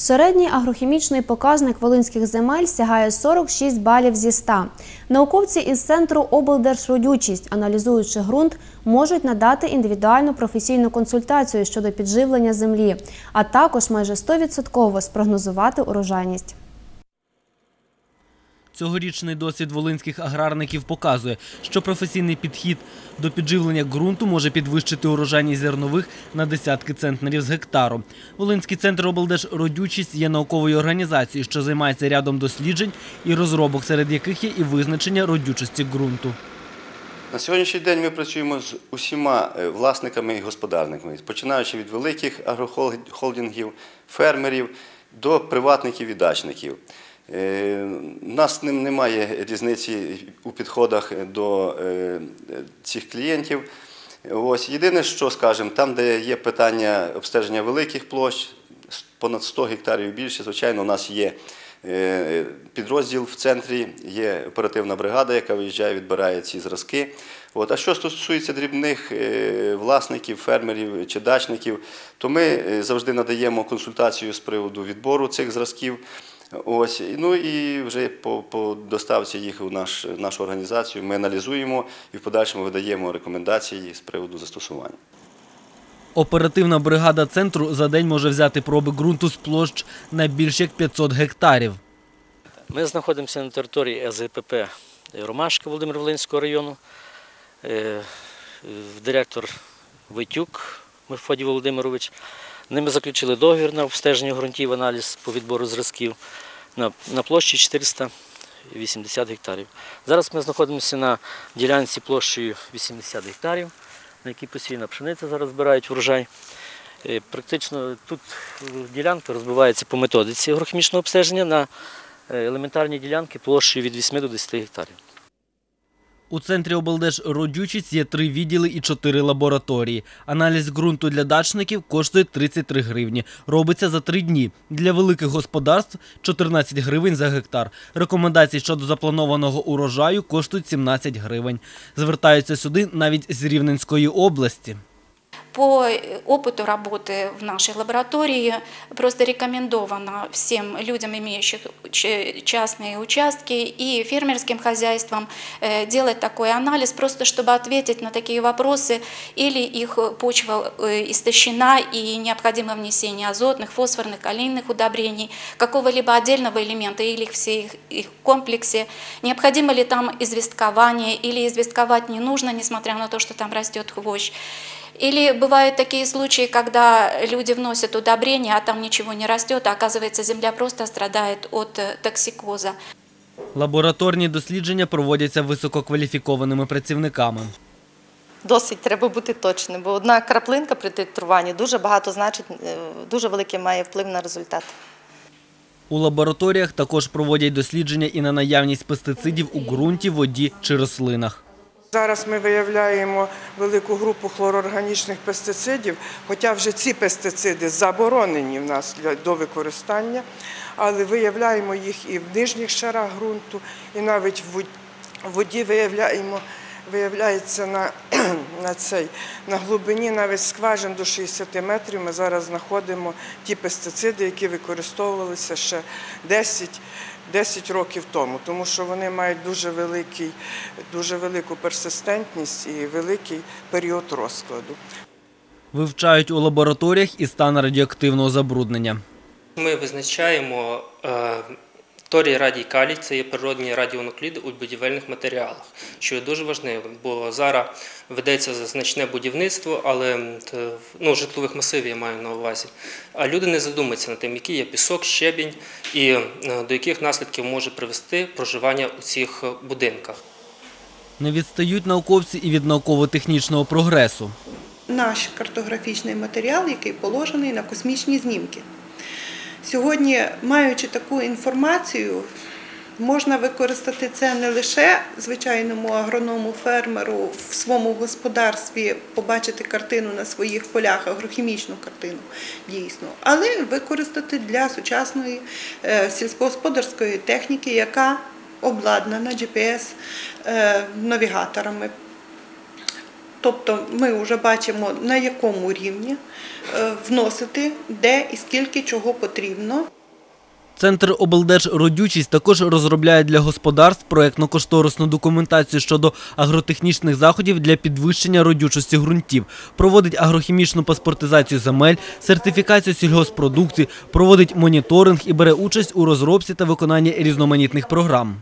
Середній агрохімічний показник волинських земель сягає 46 балів зі 100. Науковці із центру облдержродючість, аналізуючи ґрунт, можуть надати індивідуальну професійну консультацію щодо підживлення землі, а також майже 100% спрогнозувати урожайність. Цьогорічний досвід волинських аграрників показує, що професійний підхід до підживлення ґрунту може підвищити урожайність зернових на десятки центнерів з гектару. Волинський центр облдержродючість є науковою організацією, що займається рядом досліджень і розробок, серед яких є і визначення родючості ґрунту. На сьогоднішній день ми працюємо з усіма е, власниками і господарниками, починаючи від великих агрохолдингів, фермерів до приватників і дачників. Е, У нас ним немає різниці у підходах до е, цих клієнтів. Ось єдине, що скажемо, там, де є питання обстеження великих площ, понад 100 гектарів більше, звичайно, у нас є е, підрозділ в центрі, є оперативна бригада, яка виїжджає, відбирає ці зразки. От. А що стосується дрібних е, власників, фермерів чи дачників, то ми е, завжди надаємо консультацію з приводу відбору цих зразків. Ось, ну і вже по, по доставці їх у наш, нашу організацію ми аналізуємо і в подальшому видаємо рекомендації з приводу застосування. Оперативна бригада центру за день може взяти проби ґрунту з площ на більш як 500 гектарів. Ми знаходимося на території СГПП Ромашка Володимир Волинського району. Е, Директор Войтюк Мефодій Володимирович. Ними заключили договір на обстеження ґрунтів, аналіз по відбору зразків на, на площі 480 гектарів. Зараз ми знаходимося на ділянці площею 80 гектарів, на якій посіяна пшениця зараз збирають врожай. Е, Практично тут е, ділянка розбивається по методиці агрохімічного обстеження на е, елементарні ділянки площею від 8 до 10 гектарів. У центрі облдержродючість є три відділи і чотири лабораторії. Аналіз ґрунту для дачників коштує 33 гривні. Робиться за три дні. Для великих господарств 14 гривень за гектар. Рекомендації щодо запланованого урожаю коштують 17 гривень. Звертаються сюди навіть з Рівненської області. По опыту работы в нашей лаборатории просто рекомендовано всем людям, имеющих ч- частные участки и фермерским хозяйствам э, делать такой анализ, просто чтобы ответить на такие вопросы, или их почва э, истощена и необходимо внесение азотных, фосфорных, калийных удобрений, какого-либо отдельного элемента или их все их, их комплексе, необходимо ли там известкование или известковать не нужно, несмотря на то, что там растет хвощ. Или бывают такие случаи, когда люди вносят удобрения, а там ничего не растет, а оказывается земля просто страдает от э, токсикоза. Лабораторні дослідження проводяться висококваліфікованими працівниками. Досить треба бути точним, бо одна краплинка при титруванні дуже багато значить, е, дуже великий має вплив на результат. У лабораторіях також проводять дослідження і на наявність пестицидів у ґрунті, воді чи рослинах. Зараз ми виявляємо велику групу хлорорганічних пестицидів, хоча вже ці пестициди заборонені в нас до використання, але виявляємо їх і в нижніх шарах ґрунту, і навіть в воді виявляємо, виявляється на, на, цей, на глибині навіть скважин до 60 метрів. Ми зараз знаходимо ті пестициди, які використовувалися ще 10 10 років тому, тому що вони мають дуже, великий, дуже велику персистентність і великий період розкладу. Вивчають у лабораторіях і стан радіоактивного забруднення. Ми визначаємо е, торій радій калій, це є природні радіонукліди у будівельних матеріалах, що є дуже важливим, бо зараз ведеться значне будівництво, але ну, житлових масивів я маю на увазі. А люди не задумуються над тим, який є пісок, щебінь і до яких наслідків може привести проживання у цих будинках. Не відстають науковці і від науково-технічного прогресу. наш картографічний матеріал, який положений на космічні знімки. Сьогодні, маючи таку інформацію, можна використати це не лише звичайному агроному фермеру в своєму господарстві, побачити картину на своїх полях, агрохімічну картину дійсно, але використати для сучасної е, сільськогосподарської техніки, яка обладнана GPS-навігаторами Тобто ми вже бачимо, на якому рівні е, вносити, де і скільки чого потрібно. Центр облдержродючість також розробляє для господарств проєктно-кошторисну документацію щодо агротехнічних заходів для підвищення родючості ґрунтів, проводить агрохімічну паспортизацію земель, сертифікацію сільгоспродукції, проводить моніторинг і бере участь у розробці та виконанні різноманітних програм.